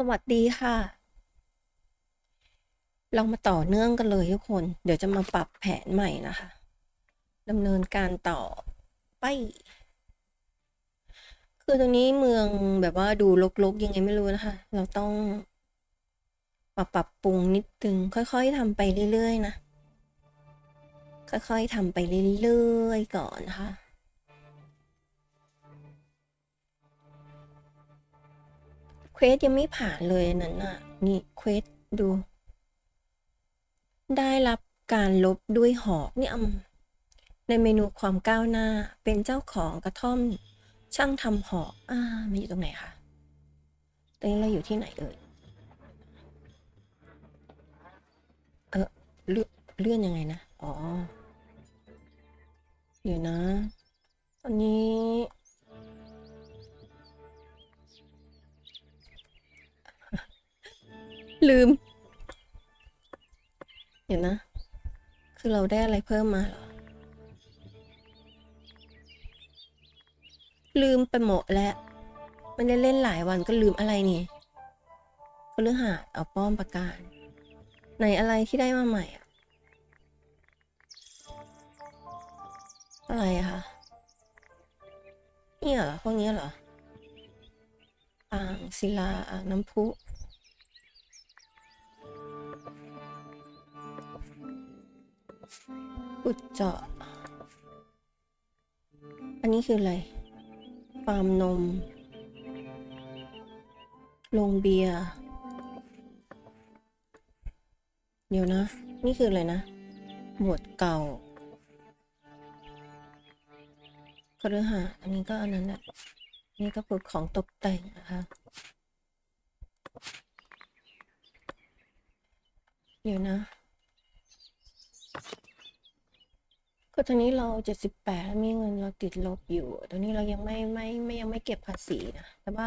สวัสดีค่ะ เรามาต่อเนื่องกันเลยทุกคน เดี๋ยวจะมาปรับแผนใหม่นะคะดำเนินการต่อไป คือตรงนี้เมืองแบบว่าดูรกๆ ยังไงไม่รู้นะคะ เราต้องปรับปรับปรุงนิดนึงค่อยๆทำไปเรื่อยๆนะ ค่อยๆทำไปเรื่อยๆก่อนนะคะ เควสยังไม่ผ่านเลยนั่นน่ะ นี่เควสดู ได้รับการลบด้วยหอกนี่อำในเมนูความก้าวหน้าเป็นเจ้าของกระท่อม ช่างทำหอก อ่ามันอยู่ตรงไหนคะตอนนี้เราอยู่ที่ไหนเอ่ยเออเลื่อนเลื่อนยังไงนะ อ๋อ เดี๋ยวนะ ตอนนี้ ลืม เดี๋ยวนะ คือเราได้อะไรเพิ่มมาเหรอ ลืมไปหมดแล้วไม่ได้เล่นหลายวันก็ลืมอะไรนี่ก็เรื่องหาเอาป้อมประการไหนอะไรที่ได้มาใหม่อะอะไรอะคะนี่เหรอพวกนี้เหรออ่างศิลาอ่างน้ำพุ ขุดเจาะ อันนี้คืออะไร ฟาร์มนมโรงเบียร์ เดี๋ยวนะ นี่คืออะไรนะหมวดเก่าก็เรือหาอันนี้ก็อันนั้นแหละนี่ก็คือของตกแต่งนะคะ เดี๋ยวนะ็ตอนนี้เราเจ็ดสิบแปดมีเงินเราติดลบอยู่ ตอนนี้เรายังไม่ไม่ไม่ยังไม่เก็บภาษีนะ แต่ว่า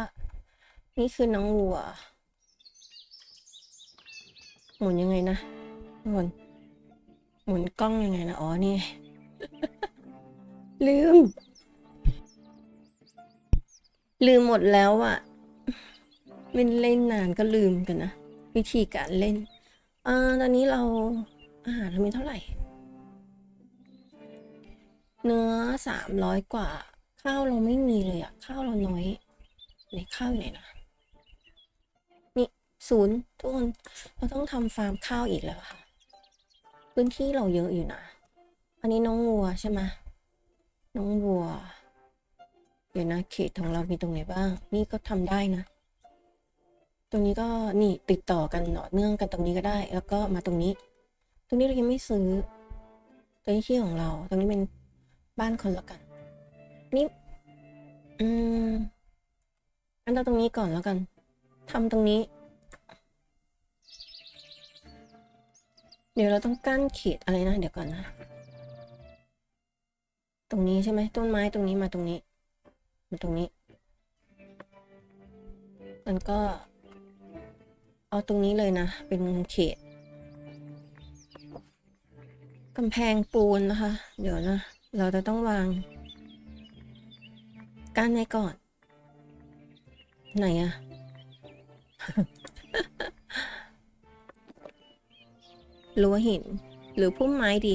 นี่คือน้องวัว หมุนยังไงนะทุนหมุนกล้องยังไงนะ อ๋อ นี่ ลืม ลืมหมดแล้วอะไม่เล่นนานก็ลืมกันนะ วิธีการเล่นอ่าตอนนี้เราอาหารเรามีเท่าไหร่ เนื้อสามร้อยกว่า ข้าวเราไม่มีเลยอะข้าวเราน้อยในข้าวอยู่ไหนนะนี่ศูนย์ทุกคนเราต้องทำฟาร์มข้าวอีกแล้วค่ะ พื้นที่เราเยอะอยู่นะ อันนี้น้องวัวใช่ไหมน้องวัว เดี๋ยวนะเขตของเรามีตรงไหนบ้าง นี่ก็ทำได้นะ ตรงนี้ก็นี่ติดต่อกันต่อเนื่องกันตรงนี้ก็ได้ แล้วก็มาตรงนี้ ตรงนี้เรายังไม่ซื้อตรงนี้ที่ของเรา ตรงนี้เป็น บ้านคนละกัน นี่ อืมอันเราตรงนี้ก่อนแล้วกันทำตรงนี้ เดี๋ยวเราต้องกั้นเขตอะไรนะ เดี๋ยวก่อนนะ ตรงนี้ใช่ไหมต้นไม้ตรงนี้มาตรงนี้ มาตรงนี้ มันก็ เอาตรงนี้เลยนะ เป็นเขตกำแพงปูนนะคะ เดี๋ยวนะ เราจะต้องวางกั้นไว้ก่อน ไหนอะรั้วหิน หรือพุ่มไม้ดี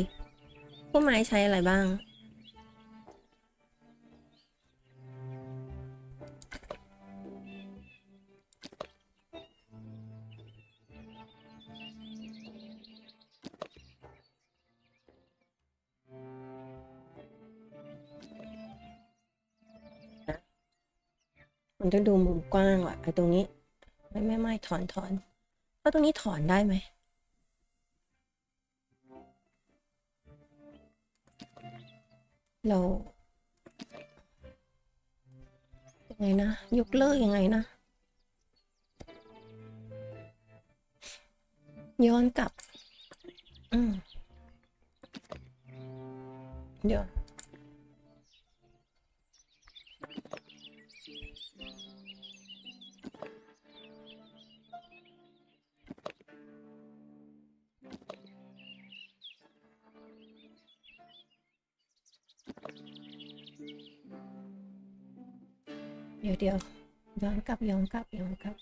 พุ่มไม้ใช้อะไรบ้าง มันต้องดูมุมกว้างว่ะไอ้ตรงนี้ ไม่ไม่ไม่ถอนถอนแล้วตรงนี้ถอนได้ไหมเรายังไงนะยกเลิกยังไงนะ ย้อนกลับ อืมเดี๋ยว เดี๋ยวย้อนกลับย้อนกลับย้อนกลับ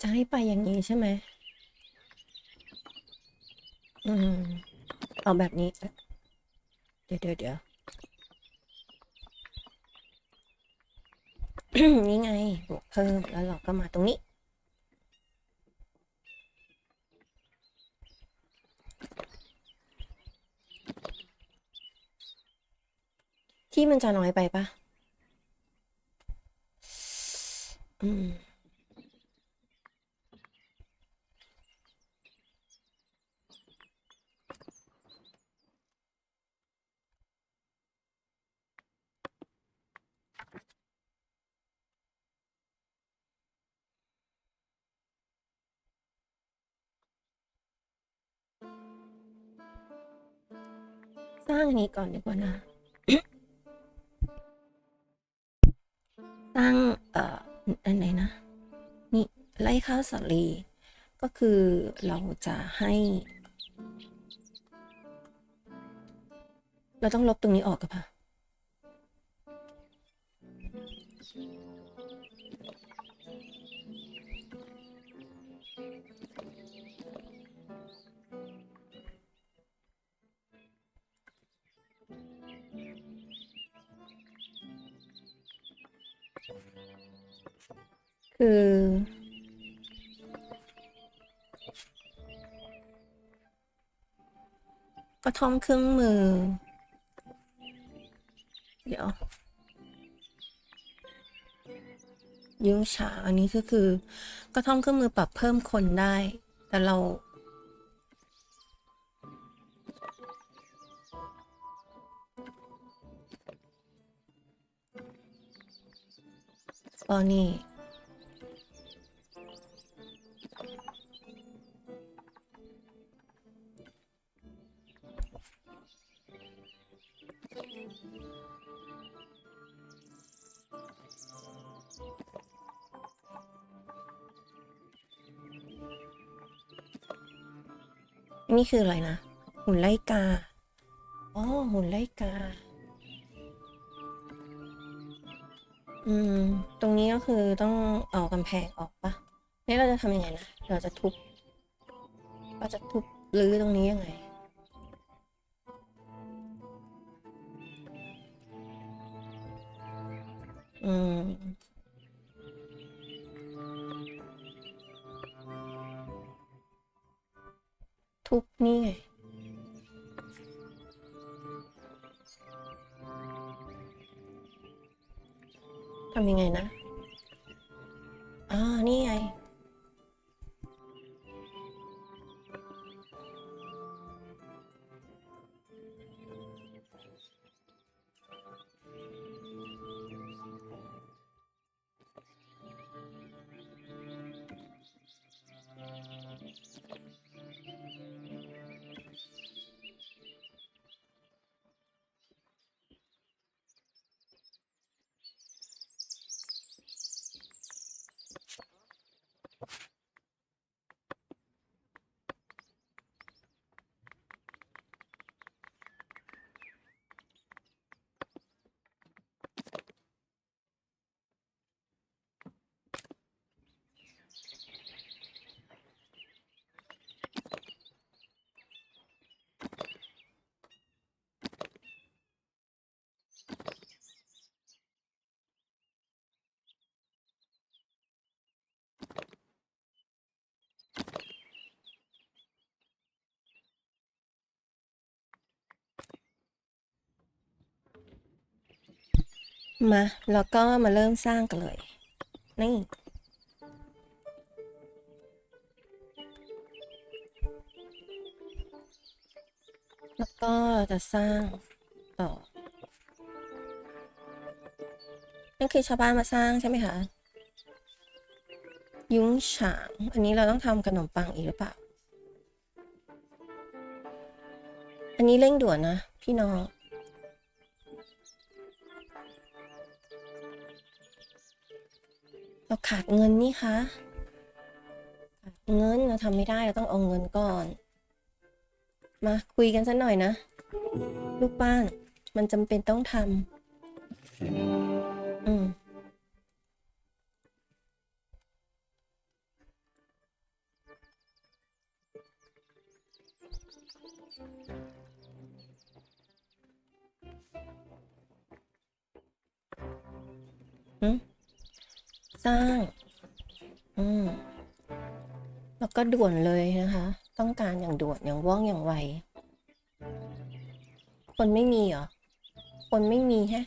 จะให้ไปอย่างนี้ใช่ไหม อืม เอาแบบนี้ เดี๋ยวเดี๋ยวนี่ไงบวกเพิ่มแล้วเราก็มาตรงนี้ ที่มันจะน้อยไปปะอืมสร้างอันนี้ก่อนดีกว่านะ ตั้งเอ่ออันไหนนะนี่ไล่ข้าวสาลี ก็คือเราจะให้ เราต้องลบตรงนี้ออกกับปะ คือ กระท่อมเครื่องมือ เดี๋ยวยุ้งฉางอันนี้ก็คือ กระท่อมเครื่องมือปรับเพิ่มคนได้ แต่เรา ตอนนี้ นี่คืออะไรนะ หุ่นไล่กา อ๋อ หุ่นไล่กา อืม ตรงนี้ก็คือต้องเอากำแพงออกปะนี่เราจะทำยังไงนะ เราจะทุบ เราจะทุบรื้อตรงนี้ยังไง มา แล้วก็มาเริ่มสร้างกันเลย นี่ แล้วก็จะสร้างต่อนั่นคือชาวบ้านมาสร้างใช่ไหมคะ ยุ้งฉาง อันนี้เราต้องทำขนมปังอีกหรือเปล่า อันนี้เร่งด่วนนะ พี่น้อง ขาดเงินนี่คะขาดเงินเราทำไม่ได้เราต้องเอาเงินก่อน มาคุยกันสักหน่อยนะ ลูกบ้าน มันจำเป็นต้องทำอืม สร้าง อืม แล้วก็ด่วนเลยนะคะ ต้องการอย่างด่วนอย่างว่องอย่างไว คนไม่มีเหรอ คนไม่มีแฮะ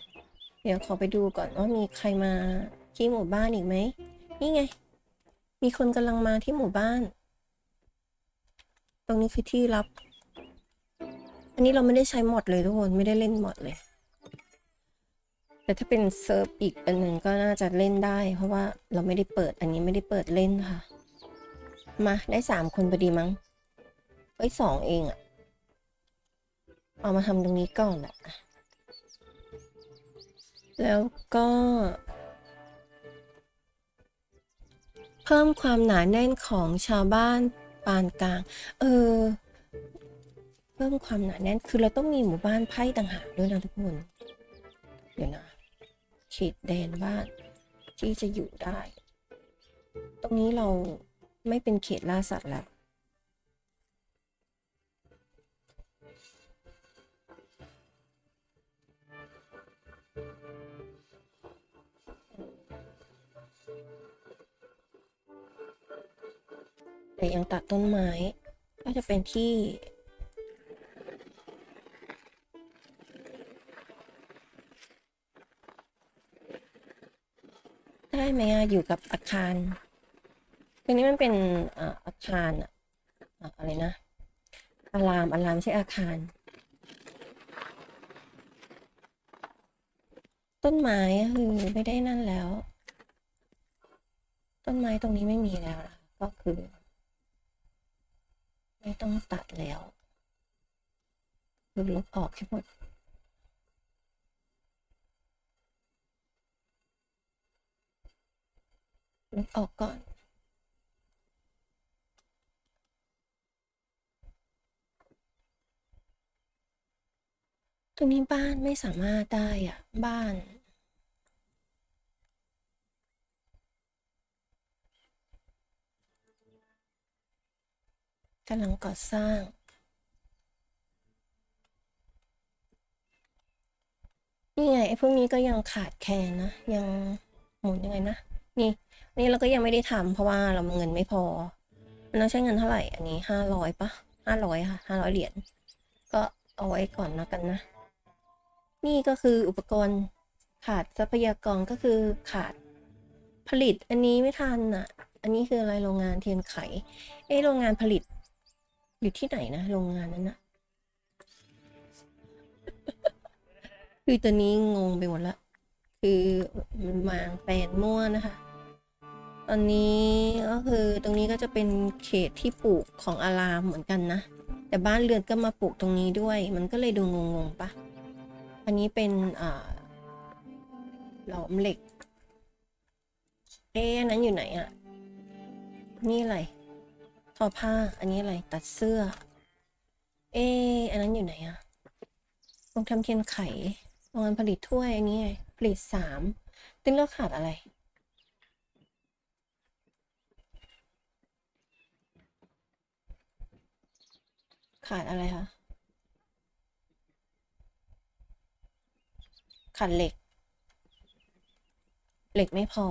เดี๋ยวขอไปดูก่อนว่ามีใครมาที่หมู่บ้านอีกไหม นี่ไง มีคนกำลังมาที่หมู่บ้าน ตรงนี้คือที่รับ อันนี้เราไม่ได้ใช้หมดเลยทุกคน ไม่ได้เล่นหมดเลย แต่ถ้าเป็นเซิร์ฟอีกอันหนึ่งก็น่าจะเล่นได้ เพราะว่าเราไม่ได้เปิดอันนี้ไม่ได้เปิดเล่นค่ะ มาได้สามคนพอดีมั้งเอ้สองเองอะเอามาทำตรงนี้ก่อนอะแล้วก็ เพิ่มความหนาแน่นของชาวบ้านปานกลาง เออ เพิ่มความหนาแน่นคือเราต้องมีหมู่บ้านไพ่ต่างหากด้วยนะทุกคน เดี๋ยวนะ ขตแดนบ้านที่จะอยู่ได้ ตรงนี้เราไม่เป็นเขตล่าสัตว์แล้ว แต่ยังตัดต้นไม้ก็จะเป็นที่ ได้ไหมอะอยู่กับอาคารตรงนี้มันเป็นอาคารอะอะไรนะอาราม อารามใช่อาคาร ต้นไม้คือไม่ได้นั่นแล้ว ต้นไม้ตรงนี้ไม่มีแล้วนะคะก็คือ ไม่ต้องตัดแล้วคือลบออกให้งหมด ลบออกก่อน ตรงนี้บ้านไม่สามารถได้อะบ้าน กำลังก่อสร้างนี่ไงไอ้พวกนี้ก็ยังขาดแคลนนะ ยังหมุนยังไงนะ นี่ นี่เราก็ยังไม่ได้ทำเพราะว่าเราเงินไม่พอ มันต้องใช้เงินเท่าไหร่ อันนี้ห้าร้อยปะห้าร้อยค่ะห้าร้อยเหรียญ ก็เอาไว้ก่อนนะกันนะ นี่ก็คืออุปกรณ์ขาดทรัพยากรก็คือขาดผลิตอันนี้ไม่ทันอะ อันนี้คืออะไรโรงงานเทียนไข เอโรงงานผลิต อยู่ที่ไหนนะ โรงงานนั้นนะคือตอนนี้งงไปหมดละ คือมางแปนมั่วนะคะ ตอนนี้ก็คือตรงนี้ก็จะเป็นเขตที่ปลูกของอารามเหมือนกันนะ แต่บ้านเรือนก็มาปลูกตรงนี้ด้วย มันก็เลยดูงงๆปะอันนี้เป็นหลอมเหล็ก เอ๊ะอันนั้นอยู่ไหนอะนี่อะไรทอผ้า อันนี้อะไร ตัดเสื้อ เอ๊ะอันนั้นอยู่ไหนอะโรงทำเทียนไขโรงงานผลิตถ้วยอันนี้ผลิตสาม ตึ้งเลือกขาดอะไร ขาดอะไรคะ ขาดเหล็ก เหล็กไม่พอ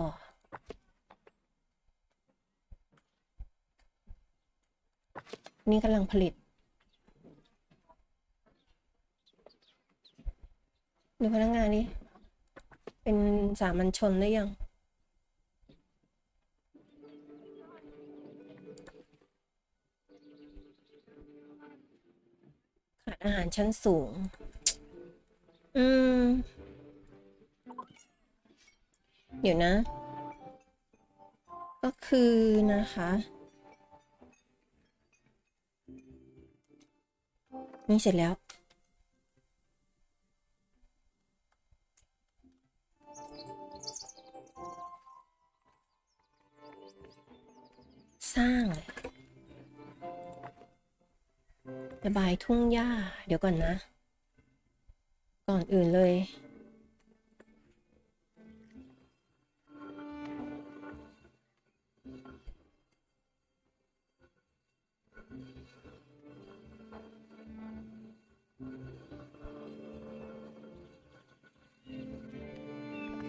นี่กำลังผลิต ดูพนักงานนี่เป็นสามัญชนได้ยัง อาหารชั้นสูง อืม เดี๋ยวนะ ก็คือนะคะ นี่เสร็จแล้ว สร้างเลย ระบายทุ่งหญ้า เดี๋ยวก่อนนะ ก่อนอื่นเลย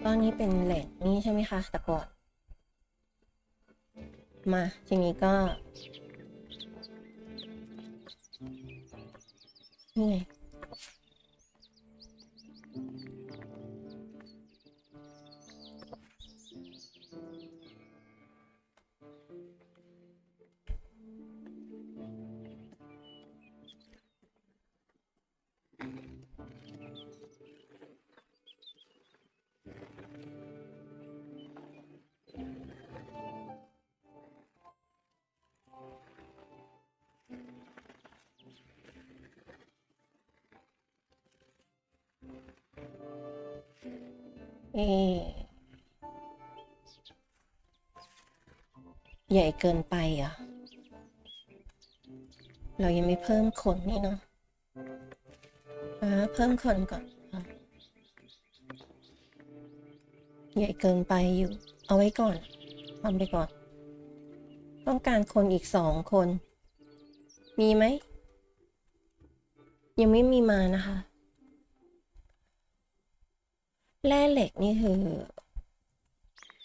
ตอนนี้เป็นเหล็กนี้ใช่ไหมคะตะกอดมา ทีนี้ก็ นี่ ใหญ่เกินไปอะ เรายังไม่เพิ่มขนนี่เนาะอ่าเพิ่มขนก่อนอใหญ่เกินไปอยู่ เอาไว้ก่อนทำไปก่อน ต้องการคนอีกสองคน มีไหม ยังไม่มีมานะคะ แร่ เหล็กนี่คือ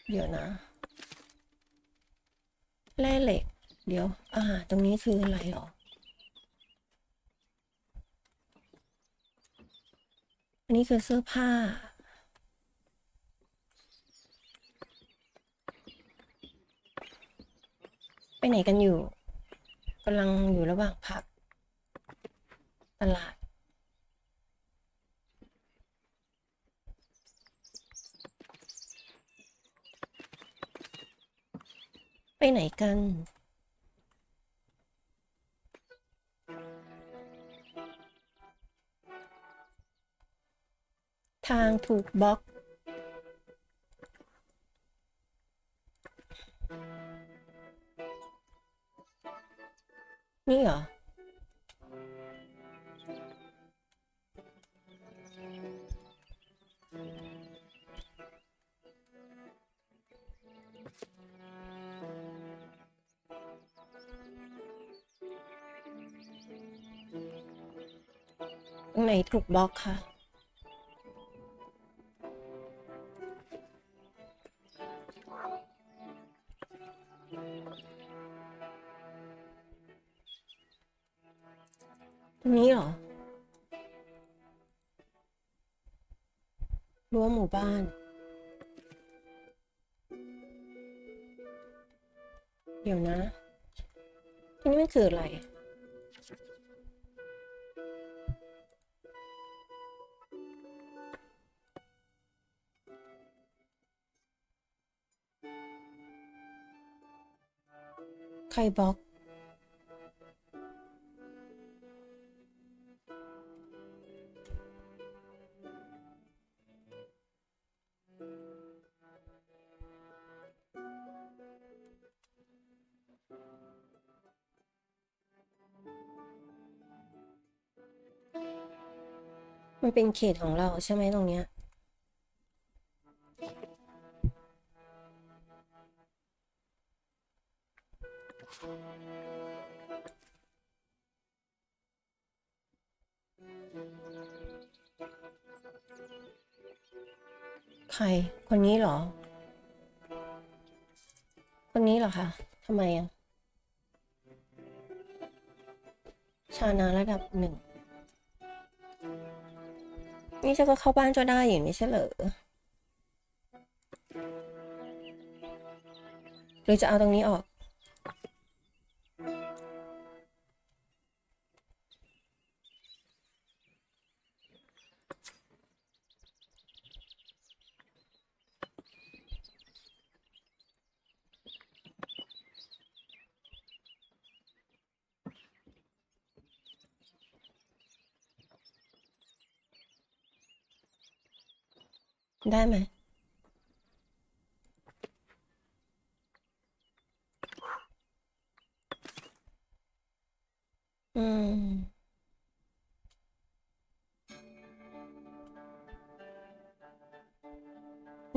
เดี๋ยวนะ แร่เหล็ก เดี๋ยวอาหาตรงนี้คืออะไรหรอ อันนี้คือเสื้อผ้า ไปไหนกันอยู่กำลังอยู่ระหว่างพัก ตลาด ไปไหนกัน ทางถูกบล็อก บล็อกค่ะ ตรงนี้เหรอรั้วหมู่บ้าน เดี๋ยวนะที่นี่มันคืออะไร มันเป็นเขตของเราใช่ไหมตรงเนี้ย ช่ก็เข้าบ้านจะได้อยู่ไม่ใช่เหรอหรือจะเอาตรงนี้ออก ได้ไหมอืม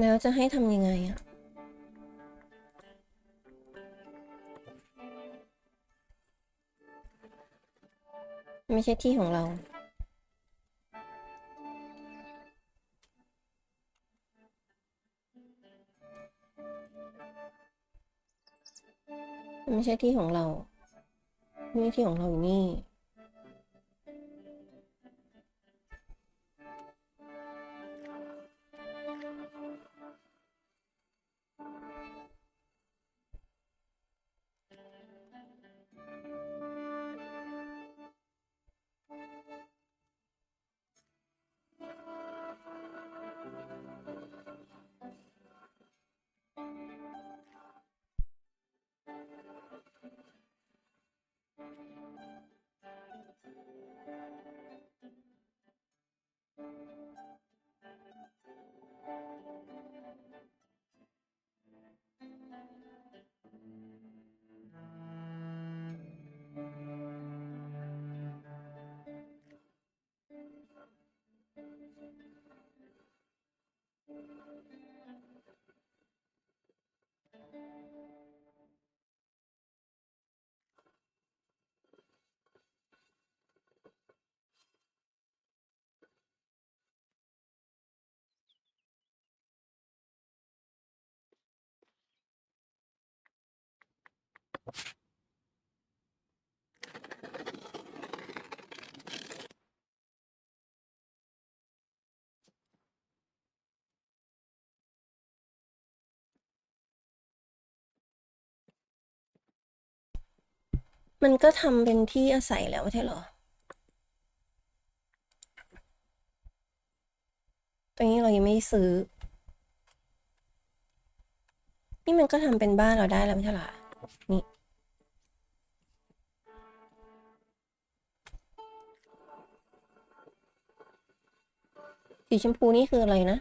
แล้วจะให้ทำยังไงอะ ไม่ใช่ที่ของเรา ไม่ใช่ที่ของเรา ไม่ใช่ที่ของเราอยู่นี่ มันก็ทำเป็นที่อาศัยแล้วไม่ใช่เหรอ ตรงนี้เรายังไม่ซื้อ นี่มันก็ทำเป็นบ้านเราได้แล้วไม่ใช่เหรอ นี่ สีชมพูนี่คืออะไรนะ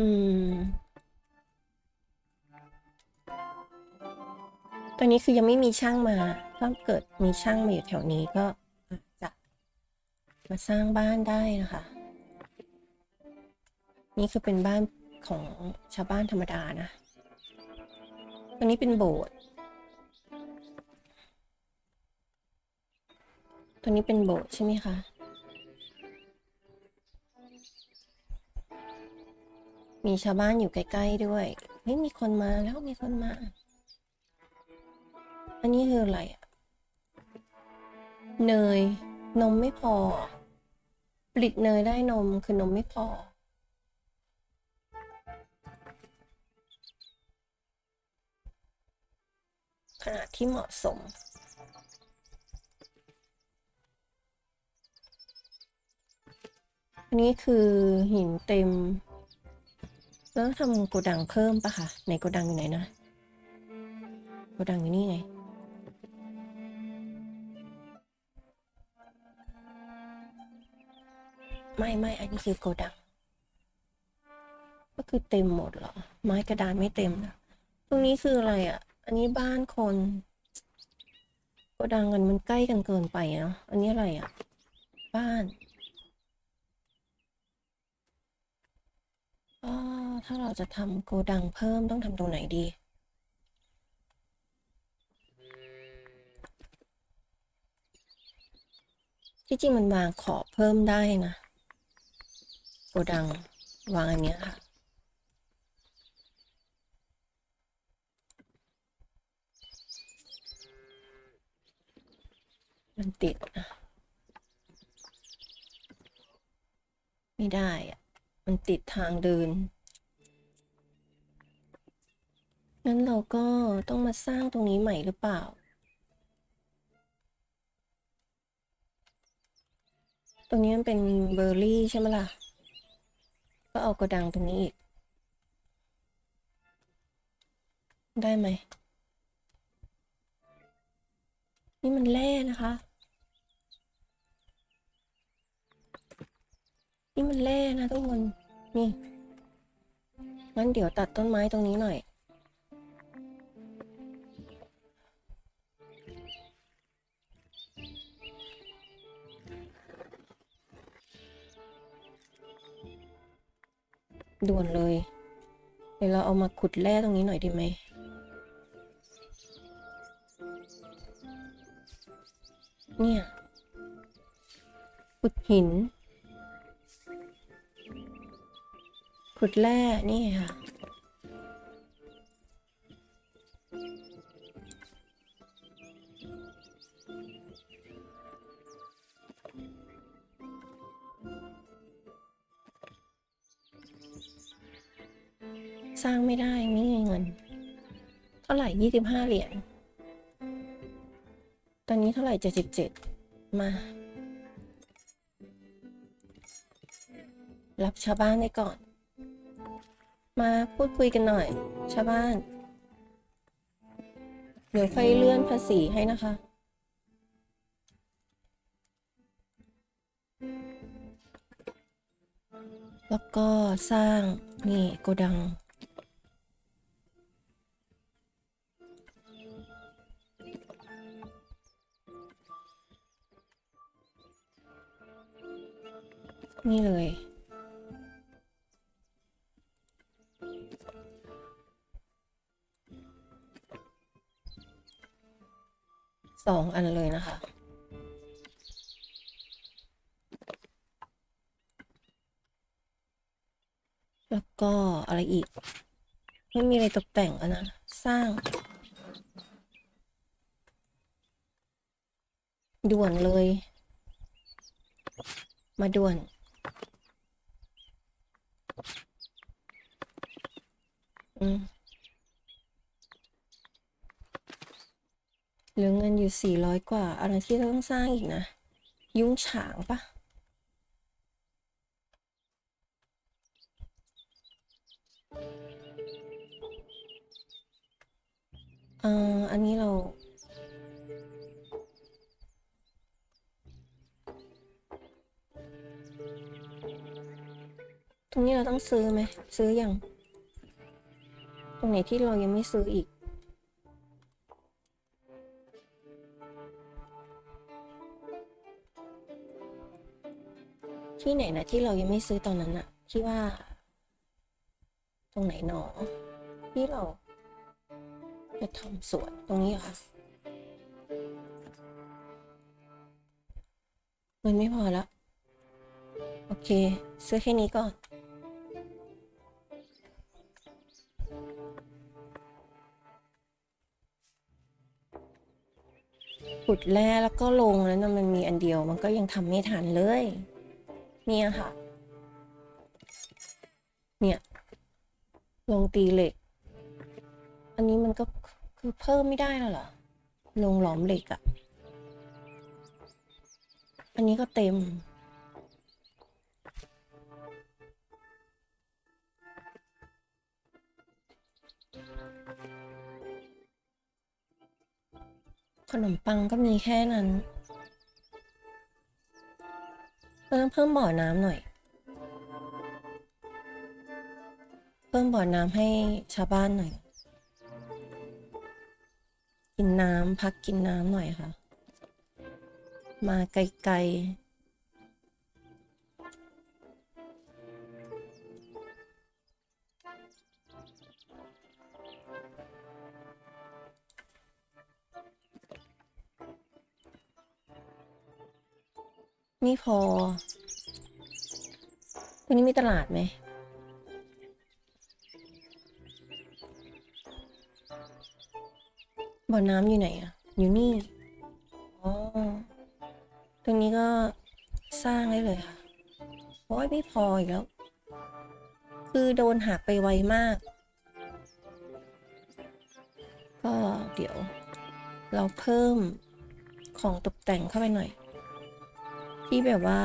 อืม ตอนนี้คือยังไม่มีช่างมา ถ้าเกิดมีช่างมาอยู่แถวนี้ก็จะมาสร้างบ้านได้นะคะ นี่คือเป็นบ้านของชาวบ้านธรรมดานะตรงนี้เป็นโบสถ์ตรงนี้เป็นโบสถ์ใช่ไหมคะ มีชาวบ้านอยู่ใกล้ๆด้วยเฮ้ยมีคนมาแล้วมีคนมา อันนี้คืออะไรอะเนย นมไม่พอ ผลิตเนยได้นมคือนมไม่พอ ขนาดที่เหมาะสมอันนี้คือหินเต็ม แล้วทำโกดังเพิ่มปะคะไหนโกดังอยู่ไหนนะโกดังอยู่นี่ไงไม่ไม่อันนี้คือโกดัง ก็คือเต็มหมดเหรอ ไม้กระดานไม่เต็มนะตรงนี้คืออะไรอะ อันนี้บ้านคน โกดังกันมันใกล้กันเกินไปเนาะอันนี้อะไรอะ บ้าน ถ้าเราจะทำโกดังเพิ่มต้องทำตรงไหนดี ที่จริงมันวางขอบเพิ่มได้นะ โกดังวางอันเนี้ยค่ะมันติดนะไม่ได้อะ มันติดทางเดิน งั้นเราก็ต้องมาสร้างตรงนี้ใหม่หรือเปล่า ตรงนี้มันเป็นเบอร์รี่ใช่ไหมล่ะ ก็เอากระดังตรงนี้อีก ได้ไหม นี่มันแร่นะคะนี่มันแร่นะทุกคน นี่งั้นเดี๋ยวตัดต้นไม้ตรงนี้หน่อย ด่วนเลย เดี๋ยวเราเอามาขุดแร่ตรงนี้หน่อยดีไหมเนี่ยขุดหิน ขุดแร่นี่ค่ะ สร้างไม่ได้ไม่มีเงิน เท่าไหร่ยี่สิบห้าเหรียญตอนนี้เท่าไหร่เจ็ดสิบเจ็ดมารับชาวบ้านได้ก่อน มาพูดคุยกันหน่อย ชาวบ้าน เดี๋ยวค่อยเลื่อนภาษีให้นะคะ แล้วก็สร้างนี่โกดังนี่เลย ไม่มีอะไรตกแต่งอะนะ สร้าง ด่วนเลย มาด่วนอืมเหลือเงินอยู่สี่ร้อยกว่า อะไรที่เราต้องสร้างอีกนะ ยุ้งฉางปะ เอ่ออันนี้เรา ตรงนี้เราต้องซื้อไหม ซื้ออยัง ตรงไหนที่เรายังไม่ซื้ออีก ที่ไหนนะที่เรายังไม่ซื้อตอนนั้นอะที่ว่า ตรงไหนหนอ ที่เรา จะทำสวนตรงนี้ค่ะเงินไม่พอแล้วโอเค ซื้อแค่นี้ก่อน ขุดแร่แล้วก็ลงแล้วนะมันมีอันเดียวมันก็ยังทำไม่ทันเลย เนี่ยค่ะ เนี่ย ลงตีเหล็ก อันนี้มันก็ คือเพิ่มไม่ได้แล้วเหรอลงหลอมเหล็กอะ่ะอันนี้ก็เต็ม ขนมปังก็มีแค่นั้นเราต้องเพิ่มบ่อน้ำหน่อย เพิ่มบ่อน้ำให้ชาวบ้านหน่อย กินน้ำพักกินน้ำหน่อยค่ะ มาไกลๆไม่พอวันนี้มีตลาดไหม บ่อน้ำอยู่ไหนอะอยู่นี่ อ๋อ ตรงนี้ก็สร้างได้เลยค่ะโอ้ยไม่พออีกแล้ว คือโดนหักไปไวมาก ก็เดี๋ยว เราเพิ่มของตกแต่งเข้าไปหน่อย ที่แบบว่า